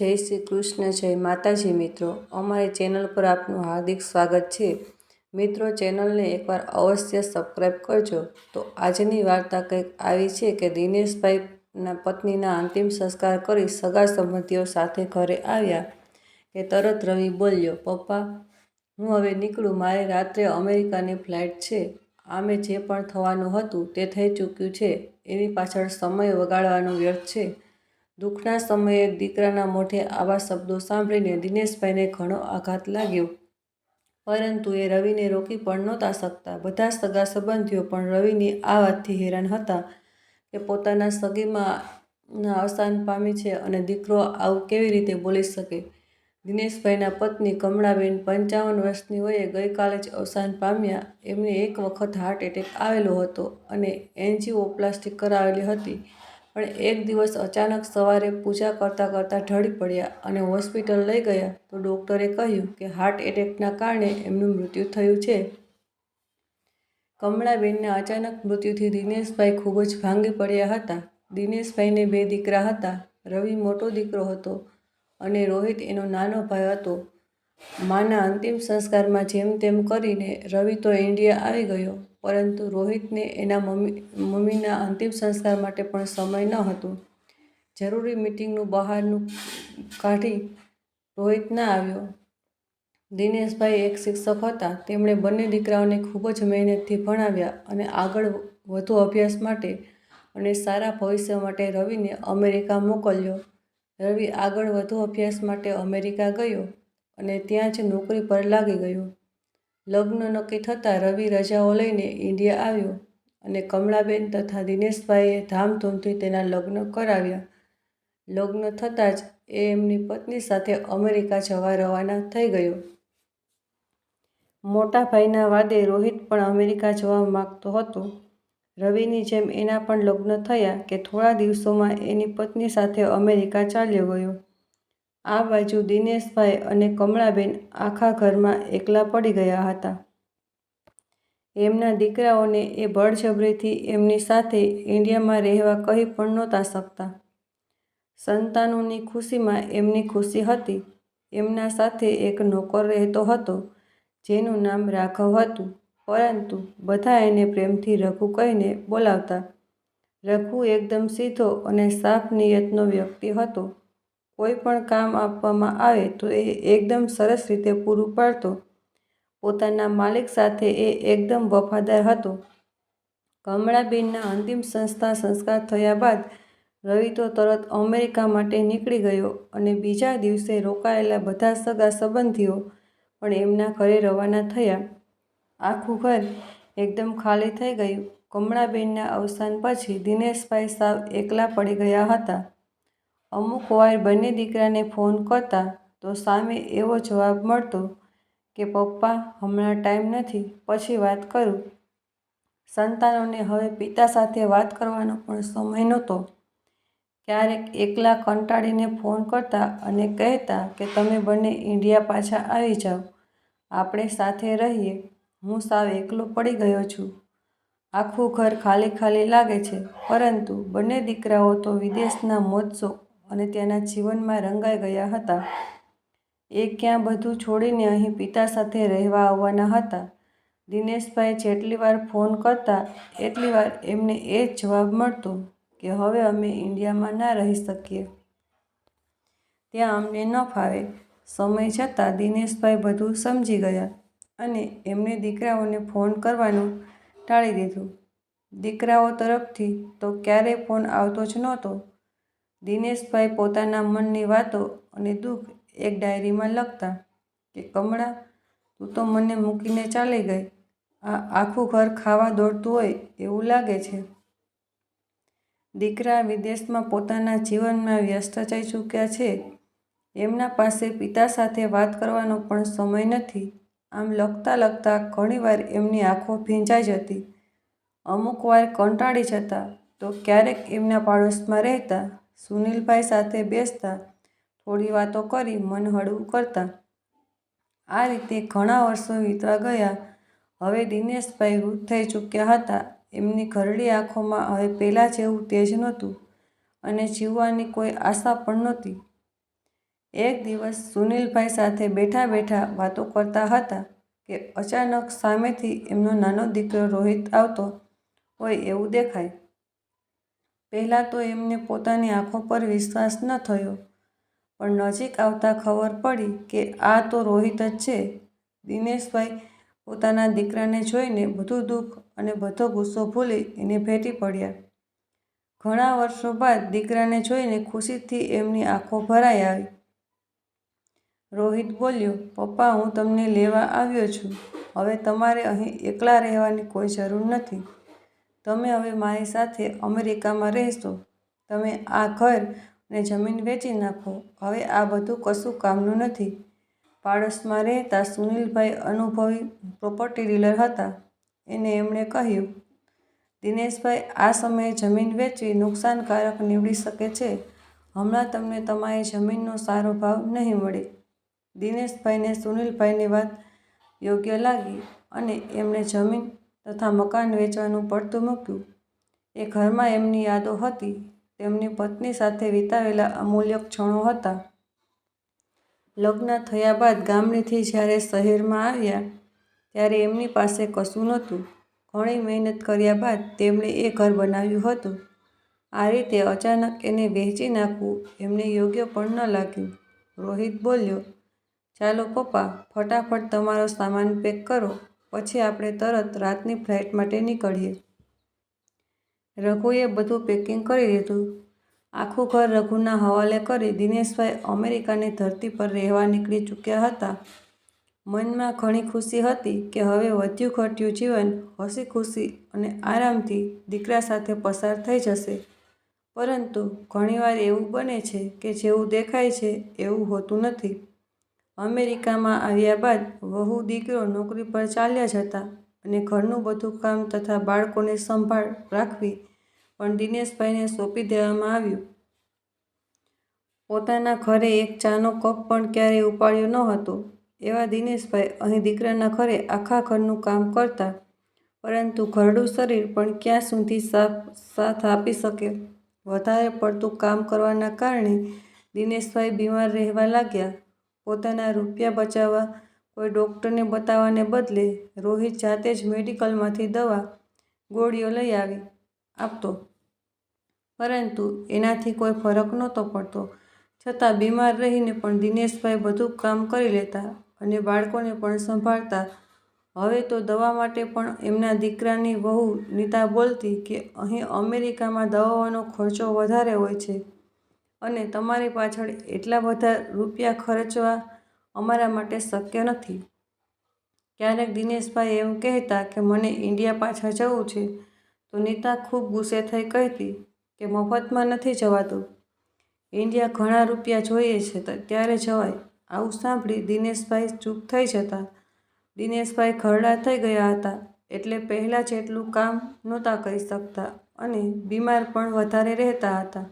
જય શ્રી કૃષ્ણ, જય માતાજી મિત્રો. અમારી ચેનલ પર આપનું હાર્દિક સ્વાગત છે. મિત્રો, ચેનલને એકવાર અવશ્ય સબસ્ક્રાઈબ કરજો. તો આજની વાર્તા કંઈક આવી છે કે દિનેશભાઈના પત્નીના અંતિમ સંસ્કાર કરી સગા સંબંધીઓ સાથે ઘરે આવ્યા કે તરત રવિ બોલ્યો, પપ્પા, હું હવે નીકળું. મારે રાત્રે અમેરિકાની ફ્લાઇટ છે. આમે જે પણ થવાનું હતું તે થઈ ચૂક્યું છે. એની પાછળ સમય વગાડવાનો વ્યર્થ છે. દુઃખના સમયે દીકરાના મોઢે આવા શબ્દો સાંભળીને દિનેશભાઈને ઘણો આઘાત લાગ્યો. પરંતુ એ રવિને રોકી પણ નહોતા શકતા. બધા સગા સંબંધીઓ પણ રવિની આ વાતથી હેરાન હતા કે પોતાના સગીમાં અવસાન પામી છે અને દીકરો આવું કેવી રીતે બોલી શકે? દિનેશભાઈના પત્ની કમળાબેન પંચાવન વર્ષની વયે ગઈકાલે જ અવસાન પામ્યા. એમને એક વખત હાર્ટ એટેક આવેલો હતો અને એન્જિયોપ્લાસ્ટી કરાવેલી હતી. પણ એક દિવસ અચાનક સવારે પૂજા કરતાં કરતાં ઢળી પડ્યા અને હોસ્પિટલ લઈ ગયા તો ડૉક્ટરે કહ્યું કે હાર્ટ એટેકના કારણે એમનું મૃત્યુ થયું છે. કમળાબેનના અચાનક મૃત્યુથી દિનેશભાઈ ખૂબ જ ભાંગી પડ્યા હતા. દિનેશભાઈને બે દીકરા હતા. રવિ મોટો દીકરો હતો અને રોહિત એનો નાનો ભાઈ હતો. માના અંતિમ સંસ્કારમાં જેમ તેમ કરીને રવિ તો ઇન્ડિયા આવી ગયો. પરંતુ રોહિતને એના મમ્મી, મમ્મીના અંતિમ સંસ્કાર માટે પણ સમય ન હતો. જરૂરી મિટિંગનું બહારનું કાઢી રોહિત ના આવ્યો. દિનેશભાઈ એક શિક્ષક હતા. તેમણે બંને દીકરાઓને ખૂબ જ મહેનતથી ભણાવ્યા અને આગળ વધુ અભ્યાસ માટે અને સારા ભવિષ્ય માટે રવિને અમેરિકા મોકલ્યો. રવિ આગળ વધુ અભ્યાસ માટે અમેરિકા ગયો અને ત્યાં જ નોકરી પર લાગી ગયો. લગ્ન નક્કી થતાં રવિ રજાઓ લઈને ઇન્ડિયા આવ્યો અને કમળાબેન તથા દિનેશભાઈએ ધામધૂમથી તેના લગ્ન કરાવ્યા. લગ્ન થતાં જ એ એમની પત્ની સાથે અમેરિકા જવા રવાના થઈ ગયો. મોટા ભાઈના વાદે રોહિત પણ અમેરિકા જવા માગતો હતો. રવિની જેમ એના પણ લગ્ન થયા કે થોડા દિવસોમાં એની પત્ની સાથે અમેરિકા ચાલ્યો ગયો. આ બાજુ દિનેશભાઈ અને કમળાબેન આખા ઘરમાં એકલા પડી ગયા હતા. એમના દીકરાઓને એ બળજબરીથી એમની સાથે ઇન્ડિયામાં રહેવા કહી પણ નહોતા શકતા. સંતાનોની ખુશીમાં એમની ખુશી હતી. એમના સાથે એક નોકર રહેતો હતો, જેનું નામ રાઘવ હતું. પરંતુ બધા એને પ્રેમથી રઘુ કહીને બોલાવતા. રઘુ એકદમ સીધો અને સાફ નિયતનો વ્યક્તિ હતો. કોઈ પણ કામ આપવામાં આવે તો એ એકદમ સરસ રીતે પૂરું પાડતો. પોતાના માલિક સાથે એ એકદમ વફાદાર હતો. કમળાબેનના અંતિમ સંસ્થા સંસ્કાર થયા બાદ રવિ તો તરત અમેરિકા માટે નીકળી ગયો અને બીજા દિવસે રોકાયેલા બધા સગા સંબંધીઓ પણ એમના ઘરે રવાના થયા. આખું ઘર એકદમ ખાલી થઈ ગયું. કમળાબેનના અવસાન પછી દિનેશભાઈ સાવ એકલા પડી ગયા હતા. અમુક વાર બંને દીકરાને ફોન કરતા તો સામે એવો જવાબ મળતો કે, પપ્પા, હમણાં ટાઈમ નથી, પછી વાત કરું. સંતાનોને હવે પિતા સાથે વાત કરવાનો પણ સમય નહોતો. ક્યારેક એકલા કંટાળીને ફોન કરતા અને કહેતા કે, તમે બંને ઇન્ડિયા પાછા આવી જાઓ. આપણે સાથે રહીએ. હું સાવ એકલો પડી ગયો છું. આખું ઘર ખાલી ખાલી લાગે છે. પરંતુ બંને દીકરાઓ તો વિદેશના મોજશોખ અને તેના જીવનમાં રંગાઈ ગયા હતા. એ ક્યાં બધું છોડીને અહીં પિતા સાથે રહેવા આવવાના હતા? દિનેશભાઈ જેટલી વાર ફોન કરતા, એટલી વાર એમને એ જ જવાબ મળતો કે હવે અમે ઇન્ડિયામાં ના રહી શકીએ. ત્યાં અમને ન ફાવે. સમય જતાં દિનેશભાઈ બધું સમજી ગયા અને એમને દીકરાઓને ફોન કરવાનું ટાળી દીધું. દીકરાઓ તરફથી તો ક્યારેય ફોન આવતો જ નહોતો. દિનેશભાઈ પોતાના મનની વાતો અને દુઃખ એક ડાયરીમાં લખતા કે, કમળા, તું તો મને મૂકીને ચાલી ગઈ. આ આખું ઘર ખાવા દોડતું હોય એવું લાગે છે. દીકરા વિદેશમાં પોતાના જીવનમાં વ્યસ્ત થઈ ચૂક્યા છે. એમના પાસે પિતા સાથે વાત કરવાનો પણ સમય નથી. આમ લખતા લખતા ઘણીવાર એમની આંખો ભીંજાઈ જતી. અમુક વાર કંટાળી જતા તો ક્યારેક એમના પાડોશમાં રહેતા. સુનિલભાઈ સાથે બેસતા થોડી વાતો કરી મન હળવું કરતા. આ રીતે ઘણા વર્ષો વીતવા ગયા. હવે દિનેશભાઈ વૃદ્ધ થઈ ચૂક્યા હતા. એમની ઘરડી આંખોમાં હવે પહેલાં જેવું તેજ નહોતું અને જીવવાની કોઈ આશા પણ નહોતી. એક દિવસ સુનિલભાઈ સાથે બેઠા બેઠા વાતો કરતા હતા કે અચાનક સામેથી એમનો નાનો દીકરો રોહિત આવતો હોય એવું દેખાય. પહેલાં તો એમને પોતાની આંખો પર વિશ્વાસ ન થયો. પણ નજીક આવતા ખબર પડી કે આ તો રોહિત જ છે. દિનેશભાઈ પોતાના દીકરાને જોઈને બધું દુઃખ અને બધો ગુસ્સો ભૂલી એને ભેટી પડ્યા. ઘણા વર્ષો બાદ દીકરાને જોઈને ખુશીથી એમની આંખો ભરાઈ આવી. રોહિત બોલ્યો, પપ્પા, હું તમને લેવા આવ્યો છું. હવે તમારે અહીં એકલા રહેવાની કોઈ જરૂર નથી. તમે હવે મારી સાથે અમેરિકામાં રહેશો. તમે આ ઘર અને જમીન વેચી નાખો. હવે આ બધું કશું કામનું નથી. પાડોશમાં રહેતા સુનિલભાઈ અનુભવી પ્રોપર્ટી ડીલર હતા. એને એમણે કહ્યું, દિનેશભાઈ, આ સમયે જમીન વેચવી નુકસાનકારક નીવડી શકે છે. હમણાં તમને તમારી જમીનનો સારો ભાવ નહીં મળે. દિનેશભાઈને સુનિલભાઈની વાત યોગ્ય લાગી અને એમણે જમીન તથા મકાન વેચવાનું પડતું મૂક્યું. એ ઘરમાં એમની યાદો હતી. તેમની પત્ની સાથે વિતાવેલા અમૂલ્ય ક્ષણો હતા. લગ્ન થયા બાદ ગામડેથી જ્યારે શહેરમાં આવ્યા, ત્યારે એમની પાસે કશું નહોતું. ઘણી મહેનત કર્યા બાદ તેમણે એ ઘર બનાવ્યું હતું. આ રીતે અચાનક એને વેચી નાખવું એમને યોગ્ય પણ ન લાગ્યું. રોહિત બોલ્યો, ચાલો પપ્પા, ફટાફટ તમારો સામાન પેક કરો. પછી આપણે તરત રાતની ફ્લાઇટ માટે નીકળીએ. રઘુએ બધું પેકિંગ કરી દીધું. આખું ઘર રઘુના હવાલે કરી દિનેશભાઈ અમેરિકાની ધરતી પર રહેવા નીકળી ચૂક્યા હતા. મનમાં ઘણી ખુશી હતી કે હવે વધ્યું ઘટ્યું જીવન, હસી ખુશી અને આરામથી દીકરા સાથે પસાર થઈ જશે. પરંતુ ઘણીવાર એવું બને છે કે જેવું દેખાય છે એવું હોતું નથી. અમેરિકામાં આવ્યા બાદ વહુ દીકરો નોકરી પર ચાલ્યા જતા અને ઘરનું બધું કામ તથા બાળકોની સંભાળ રાખવી પણ દિનેશભાઈને સોંપી દેવામાં આવ્યું. પોતાના ઘરે એક ચાનો કપ પણ ક્યારેય ઉપાડ્યો ન હતો. એવા દિનેશભાઈ અહીં દીકરાના ઘરે આખા ઘરનું કામ કરતા, પરંતુ ઘરડું શરીર પણ ક્યાં સુધી સાથ આપી શકે? વધારે પડતું કામ કરવાના કારણે દિનેશભાઈ બીમાર રહેવા લાગ્યા. પોતાના રૂપિયા બચાવવા, કોઈ ડૉક્ટરને બતાવવાને બદલે રોહિત જાતે જ મેડિકલમાંથી દવા, ગોળીઓ લઈ આવી, આપતો. પરંતુ એનાથી કોઈ ફરક નહોતો પડતો. છતાં બીમાર રહીને પણ દિનેશભાઈ બધું કામ કરી લેતા અને બાળકોને પણ સંભાળતા. હવે તો દવા માટે પણ એમના દીકરાની વહુ નીતા બોલતી કે અહીં અમેરિકામાં દવાઓનો ખર્ચો વધારે હોય છે. અને તમારી પાછળ એટલા બધા રૂપિયા ખર્ચવા અમારા માટે શક્ય નથી. ક્યારેક દિનેશભાઈ એમ કહેતા કે મને ઇન્ડિયા પાછા જવું છે, તો નીતા ખૂબ ગુસ્સે થઈ કહેતી કે મફતમાં નથી જવાતું. ઇન્ડિયા ઘણા રૂપિયા જોઈએ છે ત્યારે જવાય. આવું સાંભળી દિનેશભાઈ ચૂપ થઈ જતા. દિનેશભાઈ ખરડા થઈ ગયા હતા એટલે પહેલાં જેટલું કામ નહોતા કરી શકતા અને બીમાર પણ વધારે રહેતા હતા.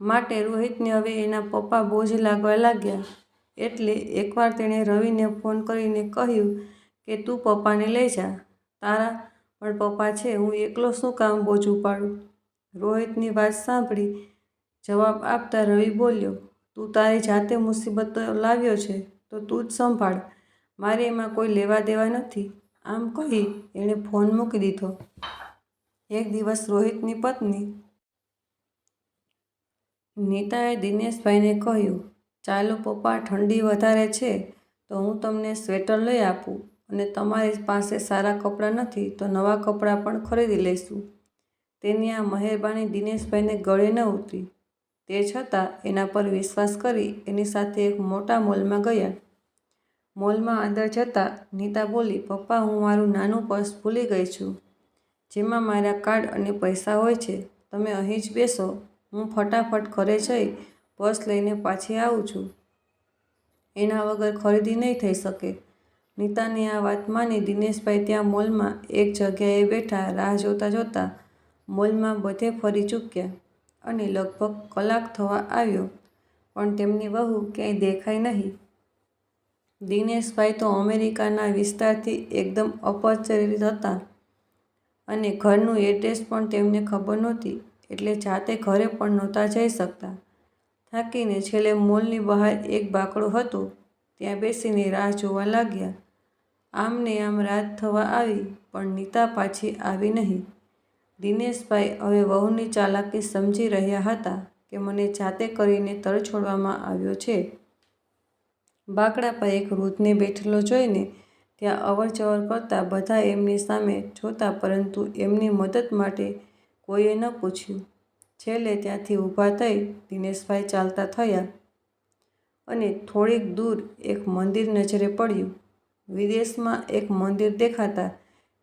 માટે રોહિતને હવે એના પપ્પા બોજ લાગવા લાગ્યા. એટલે એકવાર તેણે રવિને ફોન કરીને કહ્યું કે, તું પપ્પાને લઈ જા. તારા પણ પપ્પા છે, હું એકલો શું કામ બોજ ઉપાડું? રોહિતની વાત સાંભળી જવાબ આપતા રવિ બોલ્યો, તું તારી જાતે મુસીબતો લાવ્યો છે, તો તું જ સંભાળ. મારે એમાં કોઈ લેવા દેવા નથી. આમ કહી એણે ફોન મૂકી દીધો. એક દિવસ રોહિતની પત્ની નીતાએ દિનેશભાઈને કહ્યું, ચાલો પપ્પા, ઠંડી વધારે છે, તો હું તમને સ્વેટર લઈ આપું અને તમારી પાસે સારા કપડાં નથી, તો નવા કપડાં પણ ખરીદી લઈશું. તેની આ મહેરબાની દિનેશભાઈને ગળે ન ઉતરી. તે છતાં એના પર વિશ્વાસ કરી એની સાથે એક મોટા મોલમાં ગયા. મોલમાં અંદર જતાં નીતા બોલી, પપ્પા, હું મારું નાનું પર્સ ભૂલી ગઈ છું. જેમાં મારા કાર્ડ અને પૈસા હોય છે, તમે અહીં જ બેસો. હું ફટાફટ ઘરે જઈ પર્સ લઈને પાછી આવું છું. એના વગર ખરીદી નહીં થઈ શકે. નીતાની આ વાત માની દિનેશભાઈ ત્યાં મોલમાં એક જગ્યાએ બેઠા રાહ જોતા જોતા મોલમાં બધે ફરી ચૂક્યા અને લગભગ કલાક થવા આવ્યો, પણ તેમની વહુ ક્યાંય દેખાય નહીં. દિનેશભાઈ તો અમેરિકાના વિસ્તારથી એકદમ અપરિચિત હતા અને ઘરનું એડ્રેસ પણ તેમને ખબર નહોતી. એટલે જાતે ઘરે પણ નહોતા જઈ શકતા. થાકીને છેલ્લે મોલની બહાર એક બાકડો હતો, ત્યાં બેસીને રાહ જોવા લાગ્યા. આમને આમ રાત થવા આવી, પણ નીતા પાછી આવી નહીં. દિનેશભાઈ હવે વહુની ચાલાકી સમજી રહ્યા હતા કે મને જાતે કરીને તરછોડવામાં આવ્યો છે. બાકડા પર એક વૃદ્ધને બેઠેલો જોઈને ત્યાં અવરજવર કરતા બધા એમની સામે જોતા, પરંતુ એમની મદદ માટે કોઈએ ન પૂછ્યું. છેલ્લે ત્યાંથી ઊભા થઈ દિનેશભાઈ ચાલતા થયા અને થોડીક દૂર એક મંદિર નજરે પડ્યું. વિદેશમાં એક મંદિર દેખાતા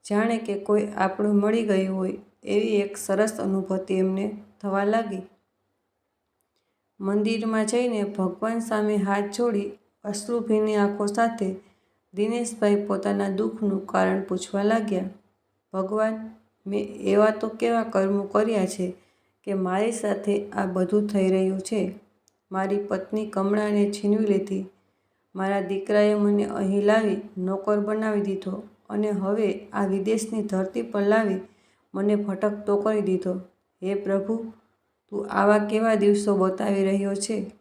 જાણે કે કોઈ આપણું મળી ગયું હોય એવી એક સરસ અનુભૂતિ એમને થવા લાગી. મંદિરમાં જઈને ભગવાન સામે હાથ જોડી અશ્રુભીની આંખો સાથે દિનેશભાઈ પોતાના દુઃખનું કારણ પૂછવા લાગ્યા. ભગવાન મેં એવા તો કેવા કર્મો કર્યા છે કે મારી સાથે આ બધું થઈ રહ્યું છે. મારી પત્ની કમળાને છીનવી લીધી. મારા દીકરાએ મને અહીં લાવી નોકર બનાવી દીધો અને હવે આ વિદેશની ધરતી પર લાવી મને ભટકતો કરી દીધો. હે પ્રભુ, તું આવા કેવા દિવસો બતાવી રહ્યો છે?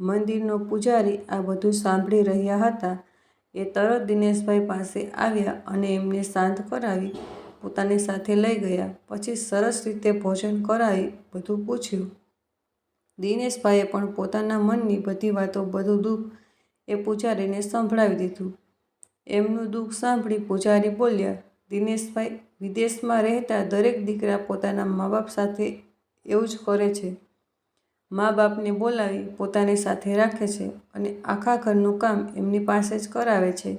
મંદિરનો પૂજારી આ બધું સાંભળી રહ્યા હતા. એ તરત દિનેશભાઈ પાસે આવ્યા અને એમને શાંત કરાવી. પોતાની સાથે લઈ ગયા. પછી સરસ રીતે ભોજન કરાવી બધું પૂછ્યું. દિનેશભાઈએ પણ પોતાના મનની બધી વાતો બધું દુઃખ એ પૂજારીને સંભળાવી દીધું. એમનું દુઃખ સાંભળી પૂજારી બોલ્યા, દિનેશભાઈ, વિદેશમાં રહેતા દરેક દીકરા પોતાના મા બાપ સાથે એવું જ કરે છે. મા બાપને બોલાવી પોતાની સાથે રાખે છે અને આખા ઘરનું કામ એમની પાસે જ કરાવે છે.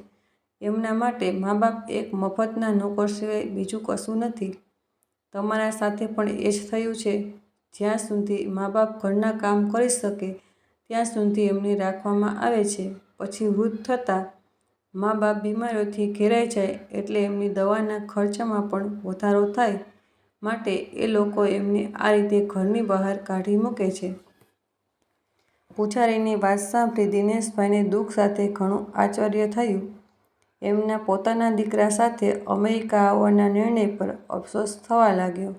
એમના માટે મા બાપ એક મફતના નોકર સિવાય બીજું કશું નથી. તમારા સાથે પણ એ જ થયું છે. જ્યાં સુધી મા બાપ ઘરના કામ કરી શકે, ત્યાં સુધી એમને રાખવામાં આવે છે. પછી વૃદ્ધ થતાં મા બાપ બીમારીઓથી ઘેરાઈ જાય એટલે એમની દવાના ખર્ચમાં પણ વધારો થાય માટે એ લોકો એમને આ રીતે ઘરની બહાર કાઢી મૂકે છે. પૂજારીની વાત સાંભળી દિનેશભાઈને દુઃખ સાથે ઘણું આશ્ચર્ય થયું. એમના પોતાના દીકરા સાથે અમેરિકા આવવાના નિર્ણય પર અફસોસ થવા લાગ્યો.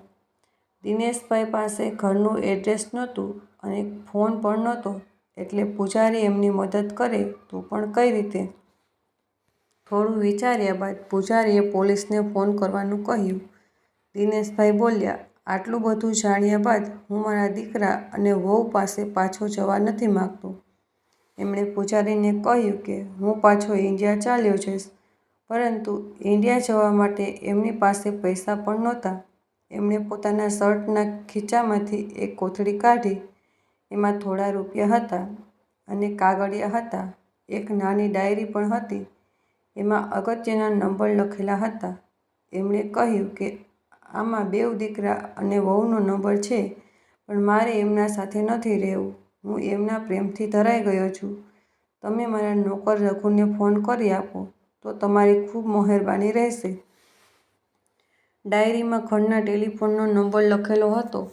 દિનેશભાઈ પાસે ઘરનું એડ્રેસ નહોતું અને ફોન પણ નહોતો, એટલે પૂજારી એમની મદદ કરે તો પણ કઈ રીતે? થોડું વિચાર્યા બાદ પૂજારીએ પોલીસને ફોન કરવાનું કહ્યું. દિનેશભાઈ બોલ્યા, આટલું બધું જાણ્યા બાદ હું મારા દીકરા અને વહુ પાસે પાછો જવા નથી માગતો. એમણે પૂજારીને કહ્યું કે, હું પાછો ઇન્ડિયા ચાલ્યો જઈશ. પરંતુ ઇન્ડિયા જવા માટે એમની પાસે પૈસા પણ નહોતા. એમણે પોતાના શર્ટના ખીચામાંથી એક કોથળી કાઢી, એમાં થોડા રૂપિયા હતા અને કાગળિયા હતા, એક નાની ડાયરી પણ હતી, એમાં અગત્યના નંબર લખેલા હતા. એમણે કહ્યું કે, આમાં બેવ દીકરા અને વહુનો નંબર છે, પણ મારે એમના સાથે નથી રહેવું. હું એમના પ્રેમથી ધરાઈ ગયો છું. તમે મારા નોકર રઘુને ફોન કરી આપો, તો તમારી ખૂબ મહેરબાની રહેશે. ડાયરીમાં ઘરના ટેલિફોનનો નંબર લખેલો હતો.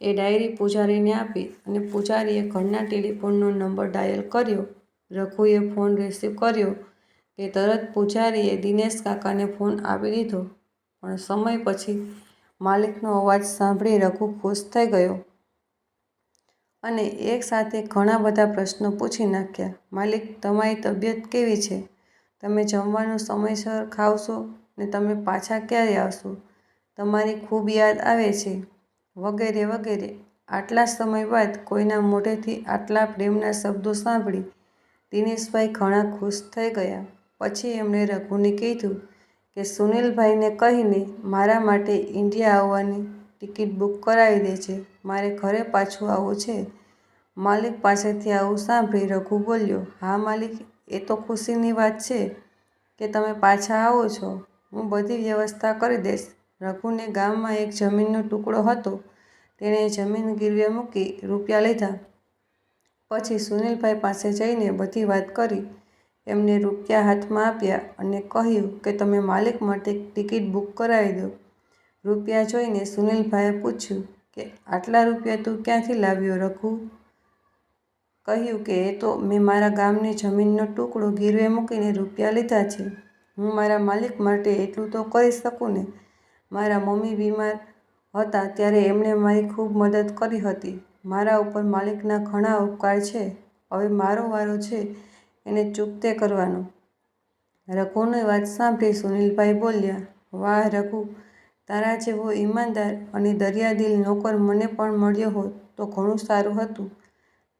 એ ડાયરી પૂજારીને આપી અને પૂજારીએ ઘરના ટેલિફોનનો નંબર ડાયલ કર્યો. રઘુએ ફોન રિસીવ કર્યો કે તરત પૂજારીએ દિનેશ કાકાને ફોન આપી દીધો. પણ સમય પછી માલિકનો અવાજ સાંભળી રઘુ ખુશ થઈ ગયો. અને એક સાથે ઘણા બધા પ્રશ્નો પૂછી નાખ્યા. માલિક, તમારી તબિયત કેવી છે? તમે જમવાનું સમયસર ખાવશો ને તમે પાછા ક્યારે આવશો? તમારી ખૂબ યાદ આવે છે. વગેરે વગેરે. આટલા સમય બાદ કોઈના મોઢેથી આટલા પ્રેમના શબ્દો સાંભળી દિનેશભાઈ ઘણા ખુશ થઈ ગયા. પછી એમણે રઘુને કીધું કે, સુનિલભાઈને કહીને મારા માટે ઇન્ડિયા આવવાની ટિકિટ બુક કરાવી દે છે. મારે ઘરે પાછું આવવું છે. માલિક પાસેથી આવું સાંભળી રઘુ બોલ્યો, હા માલિક, એ તો ખુશીની વાત છે કે તમે પાછા આવો છો. હું બધી વ્યવસ્થા કરી દઈશ. રઘુને ગામમાં એક જમીનનો ટુકડો હતો. તેણે જમીન ગીરવે મૂકી રૂપિયા લીધા. પછી સુનિલભાઈ પાસે જઈને બધી વાત કરી. એમને રૂપિયા હાથમાં આપ્યા અને કહ્યું કે, તમે માલિક માટે ટિકિટ બુક કરાવી દો. રૂપિયા જોઈને સુનિલભાઈએ પૂછ્યું કે, આટલા રૂપિયા તું ક્યાંથી લાવ્યો રઘુ? કહ્યું કે, એ તો મેં મારા ગામની જમીનનો ટુકડો ગીરવે મૂકીને રૂપિયા લીધા છે. હું મારા માલિક માટે એટલું તો કરી શકું ને. મારા મમ્મી બીમાર હતા ત્યારે એમણે મારી ખૂબ મદદ કરી હતી. મારા ઉપર માલિકના ઘણા ઉપકાર છે. હવે મારો વારો છે એને ચૂકતે કરવાનો. રઘુની વાત સાંભળી સુનિલભાઈ બોલ્યા, વાહ રઘુ તારા જેવો ઈમાનદાર અને દરિયાદિલ નોકર મને પણ મળ્યો હોત તો ઘણું સારું હતું.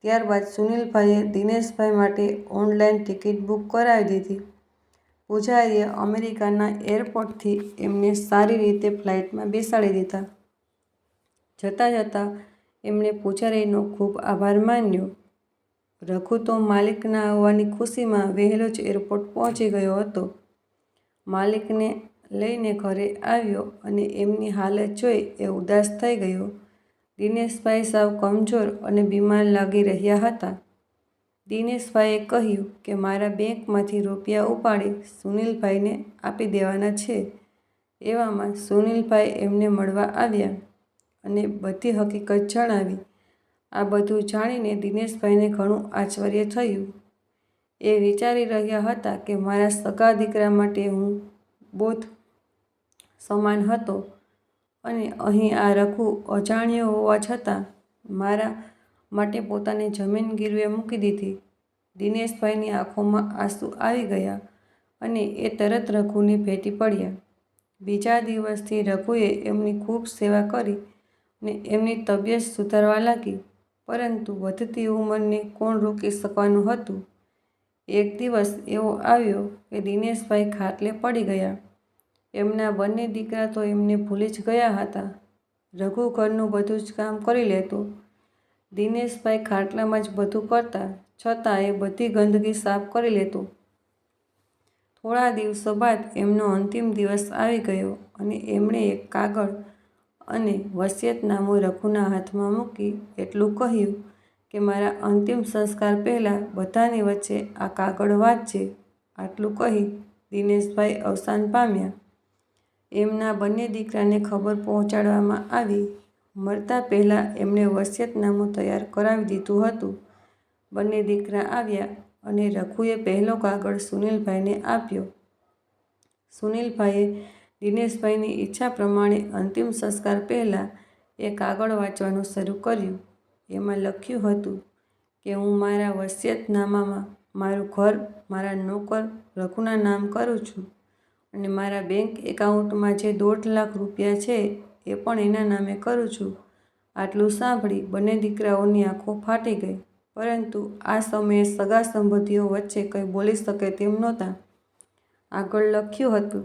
ત્યારબાદ સુનિલભાઈએ દિનેશભાઈ માટે ઓનલાઈન ટિકિટ બુક કરાવી દીધી. પૂજારીએ અમેરિકાના એરપોર્ટથી એમને સારી રીતે ફ્લાઇટમાં બેસાડી દીધા. જતાં જતાં એમણે પૂજારીનો ખૂબ આભાર માન્યો. રઘુ તો માલિકના આવવાની ખુશીમાં વહેલો જ એરપોર્ટ પહોંચી ગયો હતો. માલિકને લઈને ઘરે આવ્યો અને એમની હાલત જોઈ એ ઉદાસ થઈ ગયો. દિનેશભાઈ સાવ કમજોર અને બીમાર લાગી રહ્યા હતા. દિનેશભાઈએ કહ્યું કે મારા બેંકમાંથી રૂપિયા ઉપાડી સુનિલભાઈને આપી દેવાના છે. એવામાં સુનિલભાઈ એમને મળવા આવ્યા અને બધી હકીકત જણાવી. આ બધું જાણીને દિનેશભાઈને ઘણું આશ્ચર્ય થયું. એ વિચારી રહ્યા હતા કે મારા સગા દીકરા માટે હું બોધ સમાન હતો. અને અહીં આ રઘુ અજાણ્યો હોવા છતાં મારા માટે પોતાની જમીન ગીરવે મૂકી દીધી. દિનેશભાઈની આંખોમાં આંસુ આવી ગયા અને એ તરત રઘુની ભેટી પડ્યા. બીજા દિવસથી રઘુએ એમની ખૂબ સેવા કરી અને એમની તબિયત સુધારવા લાગી, પરંતુ વધતી ઉંમરને કોણ રોકી શકવાનું હતું? એક દિવસ એવો આવ્યો કે દિનેશભાઈ ખાટલે પડી ગયા. એમના બંને દીકરા તો એમને ભૂલી જ ગયા હતા. રઘુ ઘરનું બધું જ કામ કરી લેતું. દિનેશભાઈ ખાટલામાં જ બધું કરતા, છતાં એ બધી ગંદકી સાફ કરી લેતો. થોડા દિવસો બાદ એમનો અંતિમ દિવસ આવી ગયો અને એમણે એક કાગળ અને વસિયતનામું રઘુના હાથમાં મૂકી એટલું કહ્યું કે, મારા અંતિમ સંસ્કાર પહેલાં બધાની વચ્ચે આ કાગળ વાંચજે. આટલું કહી દિનેશભાઈ અવસાન પામ્યા. એમના બંને દીકરાને ખબર પહોંચાડવામાં આવી. મરતા પહેલાં એમણે વસિયતનામું તૈયાર કરાવી દીધું હતું. બંને દીકરા આવ્યા અને રઘુએ પહેલો કાગળ સુનિલભાઈને આપ્યો. સુનિલભાઈએ દિનેશભાઈની ઈચ્છા પ્રમાણે અંતિમ સંસ્કાર પહેલાં એ કાગળ વાંચવાનું શરૂ કર્યું. એમાં લખ્યું હતું કે, હું મારા વસિયતનામામાં મારું ઘર, મારા નોકર રઘુના નામ કરું છું. અને મારા બેંક એકાઉન્ટમાં જે દોઢ લાખ રૂપિયા છે, એ પણ એના નામે કરું છું. આટલું સાંભળી બંને દીકરાઓની આંખો ફાટી ગઈ. પરંતુ આ સમયે સગા સંબંધીઓ વચ્ચે કંઈ બોલી શકે તેમ નહોતા. આગળ લખ્યું હતું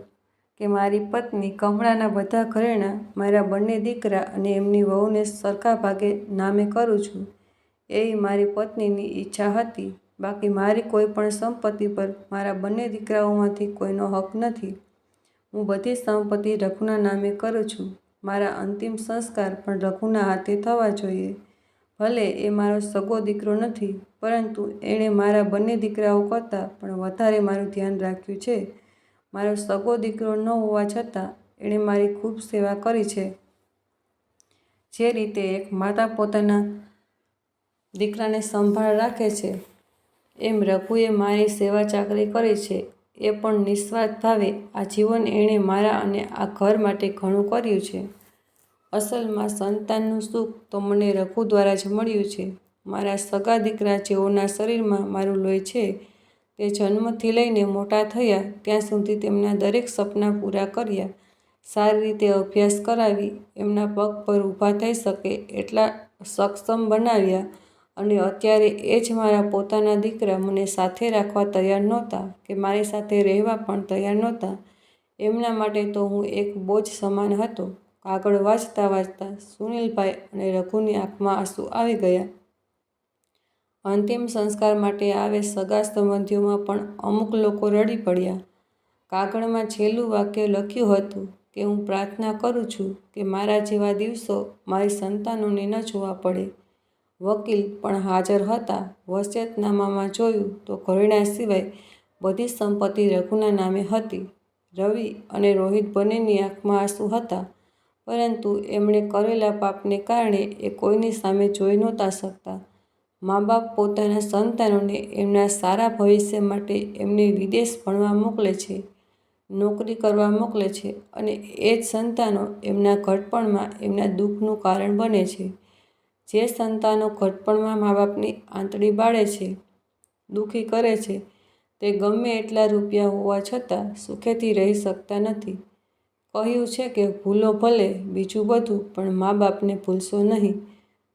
કે, મારી પત્ની કમળાના બધા ઘરેણાં મારા બંને દીકરા અને એમની વહુને સરખા ભાગે નામે કરું છું. એ મારી પત્નીની ઈચ્છા હતી. બાકી મારી કોઈ પણ સંપત્તિ પર મારા બંને દીકરાઓમાંથી કોઈનો હક નથી. હું બધી સંપત્તિ રઘુના નામે કરું છું. મારા અંતિમ સંસ્કાર પણ રઘુના હાથે થવા જોઈએ. ભલે એ મારો સગો દીકરો નથી, પરંતુ એણે મારા બંને દીકરાઓ કરતાં પણ વધારે મારું ધ્યાન રાખ્યું છે. મારો સગો દીકરો ન હોવા છતાં એણે મારી ખૂબ સેવા કરી છે. જે રીતે એક માતા પોતાના દીકરાને સંભાળ રાખે છે. એમ રઘુએ મારી સેવા ચાકરી કરી છે. એ પણ નિસ્વાર્થ ભાવે, આ જીવન એણે મારા અને આ ઘર માટે ઘણું કર્યું છે. અસલમાં સંતાનનું સુખ તો મને રઘુ દ્વારા જ મળ્યું છે. મારા સગા દીકરા જેઓના શરીરમાં મારું લોહી છે, તે જન્મથી લઈને મોટા થયા, ત્યાં સુધી તેમના દરેક સપના પૂરા કર્યા. સારી રીતે અભ્યાસ કરાવી, એમના પગ પર ઊભા થઈ શકે એટલા સક્ષમ બનાવ્યા. અને અત્યારે એ જ મારા પોતાના દીકરા મને સાથે રાખવા તૈયાર નહોતા કે મારી સાથે રહેવા પણ તૈયાર નહોતા. એમના માટે તો હું એક બોજ સમાન હતો. કાગળ વાંચતા વાંચતા સુનિલભાઈ અને રઘુની આંખમાં આંસુ આવી ગયા. અંતિમ સંસ્કાર માટે આવે સગા સંબંધીઓમાં પણ અમુક લોકો રડી પડ્યા. કાગળમાં છેલ્લું વાક્ય લખ્યું હતું કે, હું પ્રાર્થના કરું છું કે મારા જેવા દિવસો મારી સંતાનોને ન જોવા પડે. વકીલ પણ હાજર હતા. વસિયતનામામાં જોયું તો ઘરેણા સિવાય બધી સંપત્તિ રઘુના નામે હતી. રવિ અને રોહિત બંનેની આંખમાં આંસુ હતા, પરંતુ એમણે કરેલા પાપને કારણે એ કોઈની સામે જોઈ નહોતા શકતા. મા બાપ પોતાના સંતાનોને એમના સારા ભવિષ્ય માટે એમને વિદેશ ભણવા મોકલે છે, નોકરી કરવા મોકલે છે અને એ જ સંતાનો એમના ઘડપણમાં એમના દુઃખનું કારણ બને છે. જે સંતાનો ઘટપણમાં મા બાપની આંતળી બાળે છે, દુઃખી કરે છે, તે ગમે એટલા રૂપિયા હોવા છતાં સુખેથી રહી શકતા નથી. કહ્યું છે કે ભૂલો ભલે બીજું બધું, પણ મા બાપને ભૂલશો નહીં.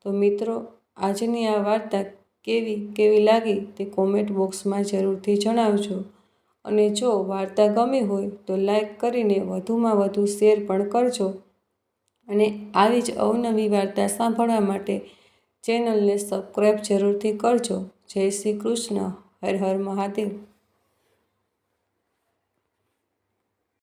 તો મિત્રો, આજની આ વાર્તા કેવી કેવી લાગી તે કોમેન્ટ બોક્સમાં જરૂરથી જણાવજો. અને જો વાર્તા ગમી હોય તો લાઈક કરીને વધુમાં વધુ શેર પણ કરજો. અને આવી જ અવનવી વાર્તા સાંભળવા માટે ચેનલને સબસ્ક્રાઈબ જરૂરથી કરજો. જય શ્રી કૃષ્ણ. હર હર મહાદેવ.